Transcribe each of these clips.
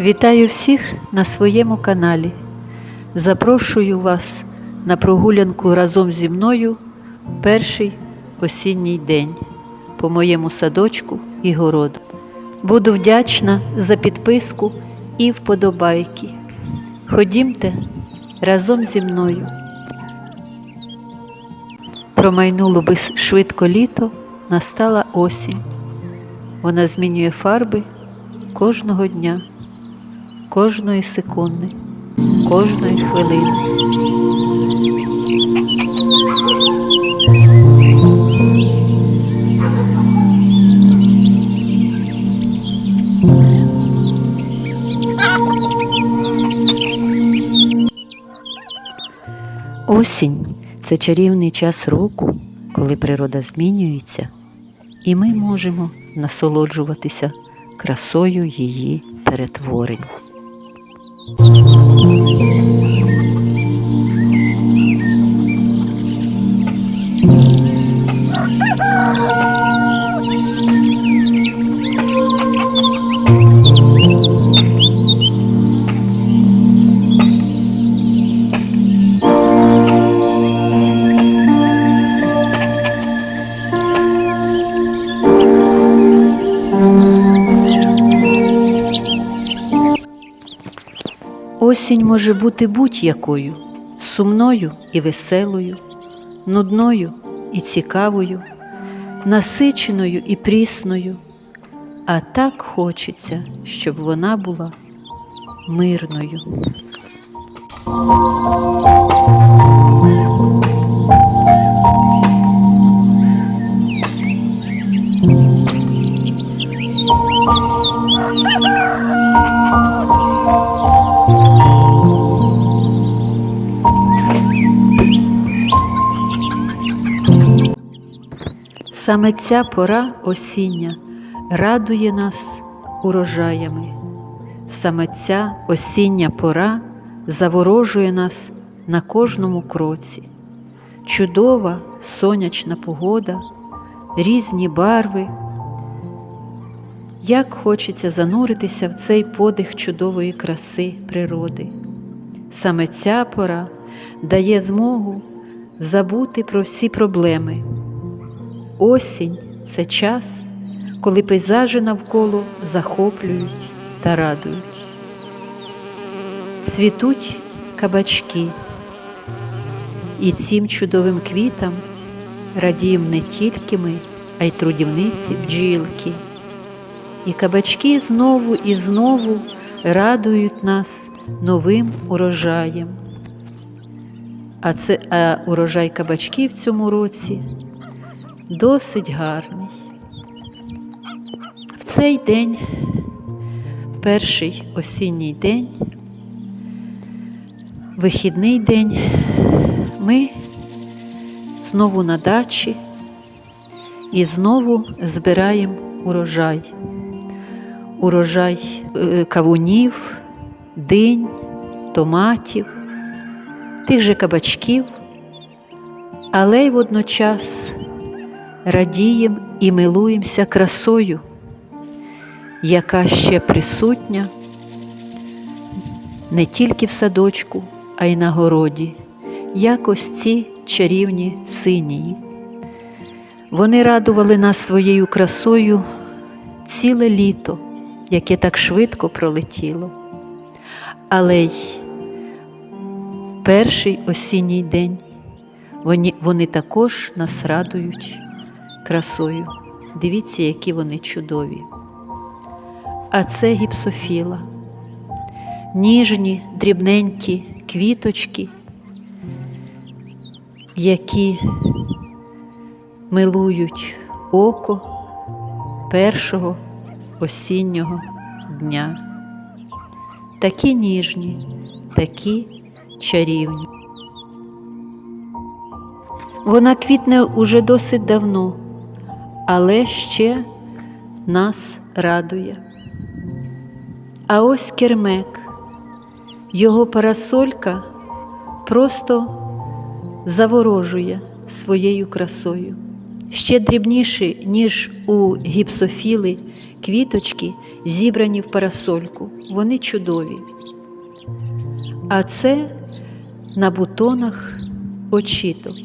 Вітаю всіх на своєму каналі. Запрошую вас на прогулянку разом зі мною перший осінній день по моєму садочку і городу. Буду вдячна за підписку і вподобайки. Ходімте разом зі мною. Промайнуло би швидко літо, настала осінь. Вона змінює фарби кожного дня, кожної секунди, кожної хвилини. Осінь це чарівний час року, коли природа змінюється, і ми можемо насолоджуватися красою її перетворень. Thank you. Осінь може бути будь-якою сумною і веселою, нудною і цікавою, насиченою і прісною, а так хочеться, щоб вона була мирною. Саме ця пора осіння радує нас урожаями. Саме ця осіння пора заворожує нас на кожному кроці. Чудова сонячна погода, різні барви. Як хочеться зануритися в цей подих чудової краси природи. Саме ця пора дає змогу забути про всі проблеми. Осінь це час, коли пейзажі навколо захоплюють та радують. Цвітуть кабачки, і цим чудовим квітам радіємо не тільки ми, а й трудівниці бджілки. І кабачки знову і знову радують нас новим урожаєм. А це а урожай кабачків в цьому році досить гарний. В цей день, перший осінній день, вихідний день, ми знову на дачі і знову збираємо урожай. Урожай е, кавунів, динь, томатів, тих же кабачків, але й водночас радіємо і милуємося красою, яка ще присутня не тільки в садочку, а й на городі, як ось ці чарівні синії. Вони радували нас своєю красою ціле літо, яке так швидко пролетіло. Але й перший осінній день вони, вони також нас радують красою. Дивіться, які вони чудові. А це гіпсофіла, ніжні, дрібненькі квіточки, які милують око першого осіннього дня. Такі ніжні, такі чарівні. Вона квітне уже досить давно, але ще нас радує. А ось кермек, його парасолька просто заворожує своєю красою. ще дрібніші, ніж у гіпсофіли, квіточки, зібрані в парасольку. Вони чудові. А це на бутонах очіток.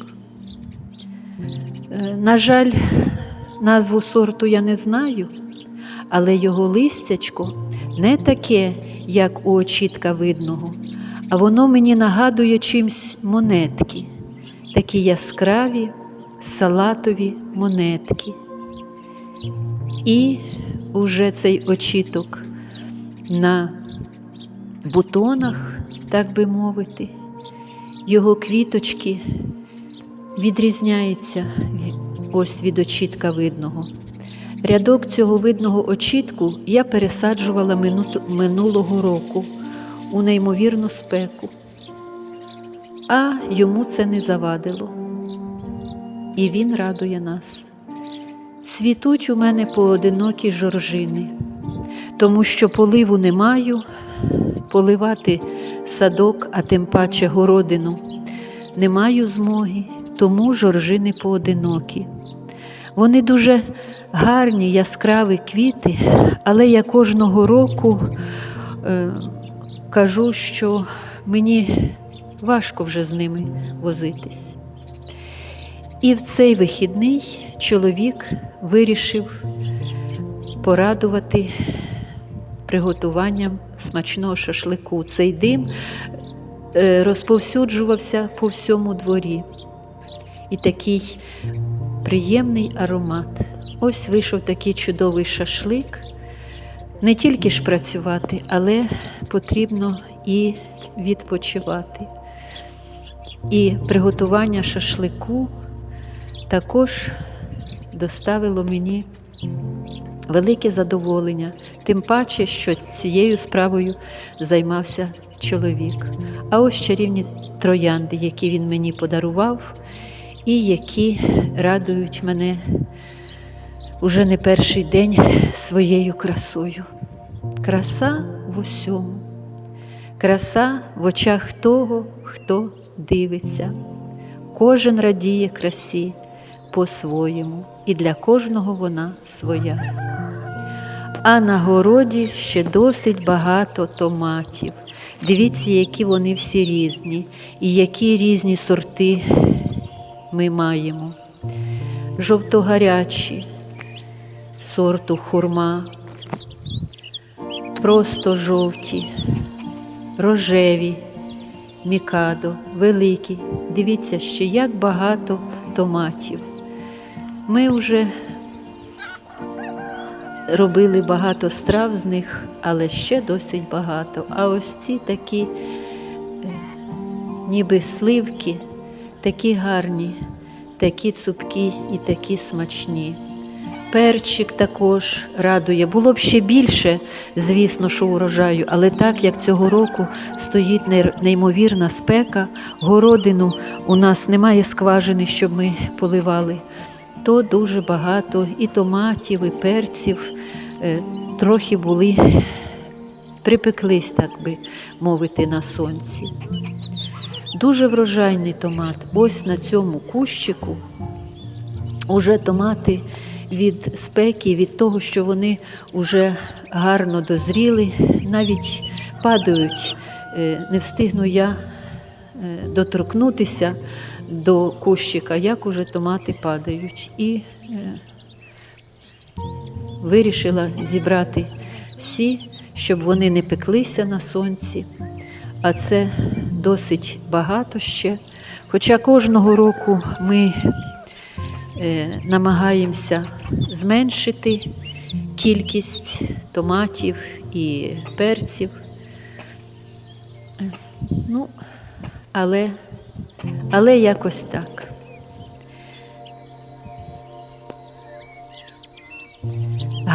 Е, На жаль, назву сорту я не знаю, але його листячко не таке, як у очітка видного, а воно мені нагадує чимсь монетки, такі яскраві салатові монетки. І уже цей очіток на бутонах, так би мовити, його квіточки відрізняються ві- ось від очітка видного. Рядок цього видного очітку я пересаджувала минулого року у неймовірну спеку, а йому це не завадило. І він радує нас. Цвітуть у мене поодинокі жоржини, тому що поливу не маю, поливати садок, а тим паче городину, не маю змоги, тому жоржини поодинокі. Вони дуже гарні, яскраві квіти, але я кожного року е, кажу, що мені важко вже з ними возитись. І в цей вихідний чоловік вирішив порадувати приготуванням смачного шашлику. Цей дим е, розповсюджувався по всьому дворі. І такий приємний аромат. Ось вийшов такий чудовий шашлик. Не тільки ж працювати, але потрібно і відпочивати. І приготування шашлику також доставило мені велике задоволення, тим паче, що цією справою займався чоловік. А ось чарівні троянди, які він мені подарував, і які радують мене уже не перший день своєю красою. Краса в усьому, краса в очах того, хто дивиться. Кожен радіє красі по-своєму, і для кожного вона своя. А на городі ще досить багато томатів. Дивіться, які вони всі різні, і які різні сорти ми маємо. Жовтогарячі, сорту хурма, просто жовті, рожеві, мікадо, великі. Дивіться, ще як багато томатів. Ми вже робили багато страв з них, але ще досить багато. А ось ці такі, е, ніби сливки, такі гарні, такі цупкі і такі смачні. Перчик також радує. Було б ще більше, звісно, що урожаю, але так як цього року стоїть неймовірна спека, городину у нас немає скважини, щоб ми поливали, то дуже багато і томатів, і перців е, трохи були, припеклись, так би мовити, на сонці. Дуже врожайний томат. Ось на цьому кущику уже томати від спеки, від того, що вони вже гарно дозріли, навіть падають. Е, Не встигну я е, доторкнутися до кущика, як уже томати падають. І е, вирішила зібрати всі, щоб вони не пеклися на сонці. А це досить багато ще. Хоча кожного року ми е, намагаємося зменшити кількість томатів і перців. Е, Ну, але, але якось так.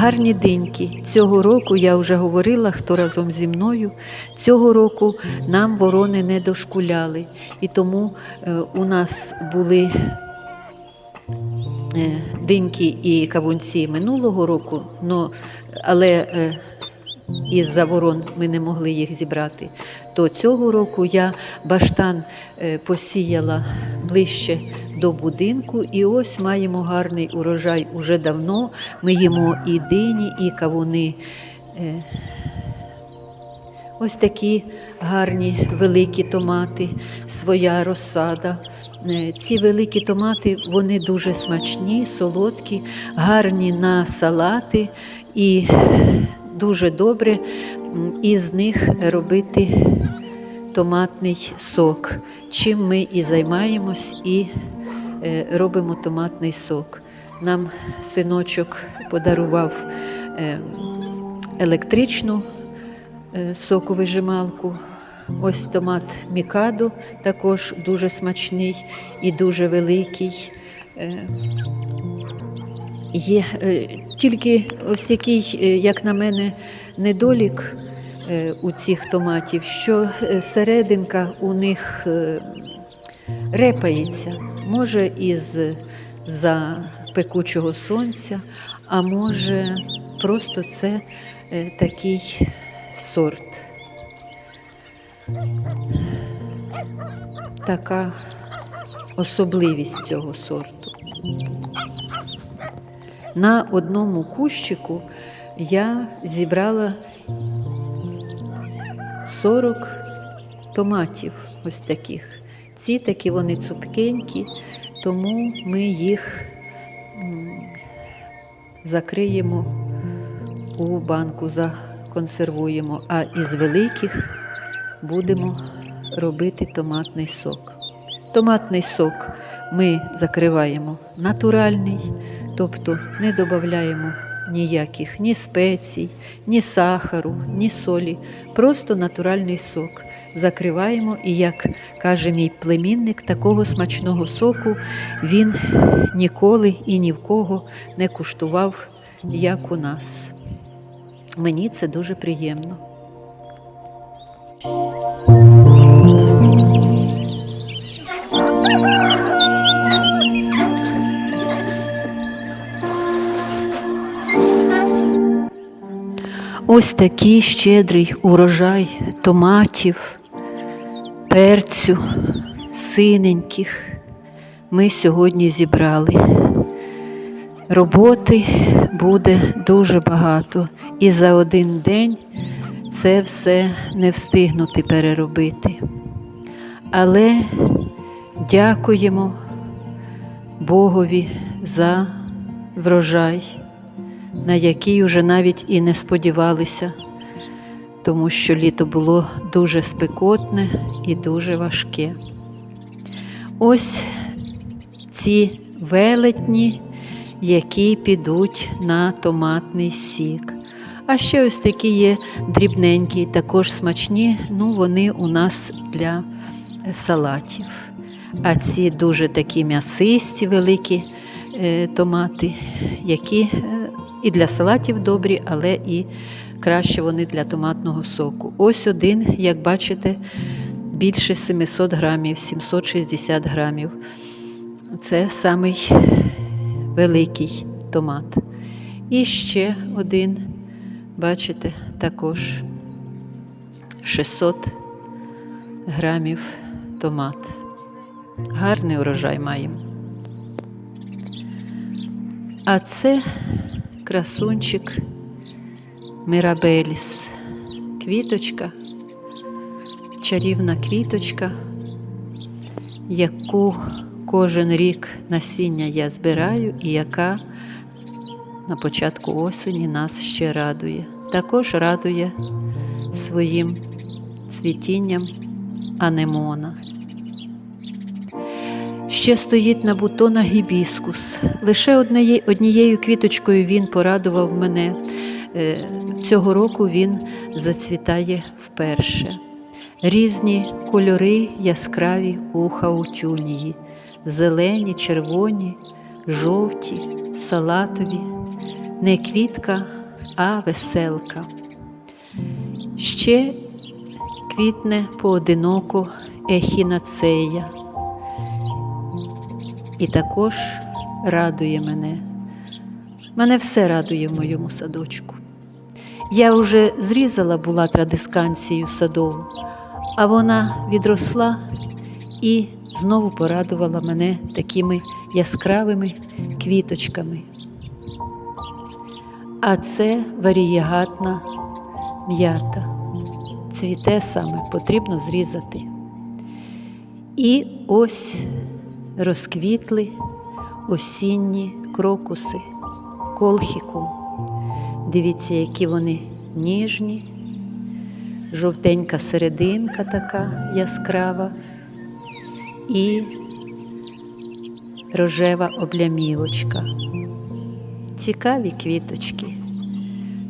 Гарні диньки. Цього року я вже говорила, хто разом зі мною. Цього року нам ворони не дошкуляли, і тому е, у нас були е, диньки і кавунці минулого року, але е, із-за ворон ми не могли їх зібрати. То цього року я баштан посіяла ближче до будинку. І ось маємо гарний урожай уже давно. Ми їмо і дині, і кавуни. Е, Ось такі гарні великі томати, своя розсада. Е, Ці великі томати вони дуже смачні, солодкі, гарні на салати і дуже добре із них робити томатний сок. Чим ми і займаємось, і робимо томатний сок. Нам синочок подарував е, електричну е, соковижималку. Ось томат Мікадо, також дуже смачний і дуже великий. Е, Є е, тільки ось який, е, як на мене, недолік е, у цих томатів, що е, серединка у них е, репається. Може із за пекучого сонця, а може просто це е, такий сорт. Така особливість цього сорту. На одному кущику я зібрала 40 томатів ось таких. Ці такі вони цупкенькі, тому ми їх закриємо у банку, законсервуємо, а із великих будемо робити томатний сок. Томатний сок ми закриваємо натуральний, тобто не додаємо ніяких ні спецій, ні сахару, ні солі, просто натуральний сок. Закриваємо, і, як каже мій племінник, такого смачного соку він ніколи і ні в кого не куштував, як у нас. Мені це дуже приємно. Ось такий щедрий урожай томатів, перцю, синеньких ми сьогодні зібрали. Роботи буде дуже багато, і за один день це все не встигнути переробити. Але дякуємо Богові за врожай на який уже навіть і не сподівалися, тому що літо було дуже спекотне і дуже важке. Ось ці велетні, які підуть на томатний сік. А ще ось такі є дрібненькі, також смачні, ну вони у нас для салатів. А ці дуже такі м'ясисті великі е, томати, які е, і для салатів добрі, але і краще вони для томатного соку. Ось один, як бачите, більше 700 грамів, 760 грамів. Це самий великий томат. І ще один, бачите, також 600 грамів томат. Гарний урожай маємо. А це красунчик Мирабеліс. Квіточка, чарівна квіточка, яку кожен рік насіння я збираю і яка на початку осені нас ще радує. Також радує своїм цвітінням анемона. Ще стоїть на бутонах гібіскус. Лише однією, квіточкою він порадував мене. Цього року він зацвітає вперше. Різні кольори яскраві у хаутюнії, зелені, червоні, жовті, салатові, не квітка, а веселка. Ще квітне поодиноко ехінацея і також радує мене. Мене все радує в моєму садочку. Я вже зрізала була традисканцію садову, а вона відросла і знову порадувала мене такими яскравими квіточками. А це варієгатна м'ята. Цвіте саме потрібно зрізати. І ось розквітли осінні крокуси, колхікум. Дивіться, які вони ніжні, жовтенька серединка така яскрава і рожева облямівочка. Цікаві квіточки,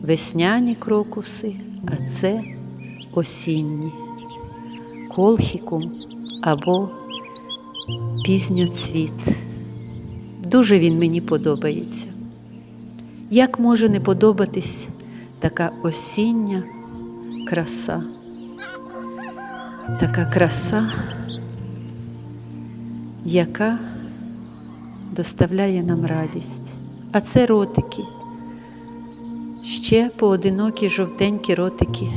весняні крокуси, а це осінні, колхікум або пізньоцвіт. Дуже він мені подобається. Як може не подобатись така осіння краса? Така краса, яка доставляє нам радість. А це ротики. Ще поодинокі жовтенькі ротики.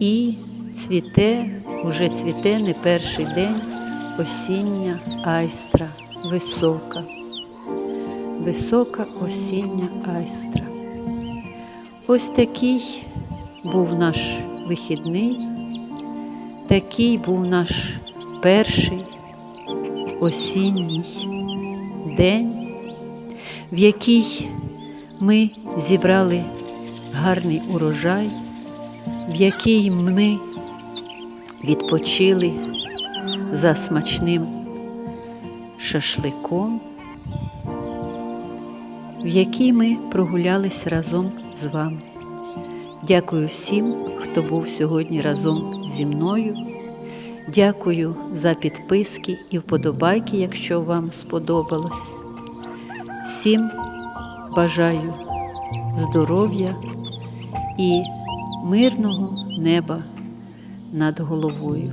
І цвіте, уже цвіте не перший день осіння айстра, висока, висока осіння айстра. Ось такий був наш вихідний, такий був наш перший осінній день, в який ми зібрали гарний урожай, в який ми відпочили за смачним шашликом, в який ми прогулялись разом з вами. Дякую всім, хто був сьогодні разом зі мною. Дякую за підписки і вподобайки, якщо вам сподобалось. Всім бажаю здоров'я і мирного неба над головою.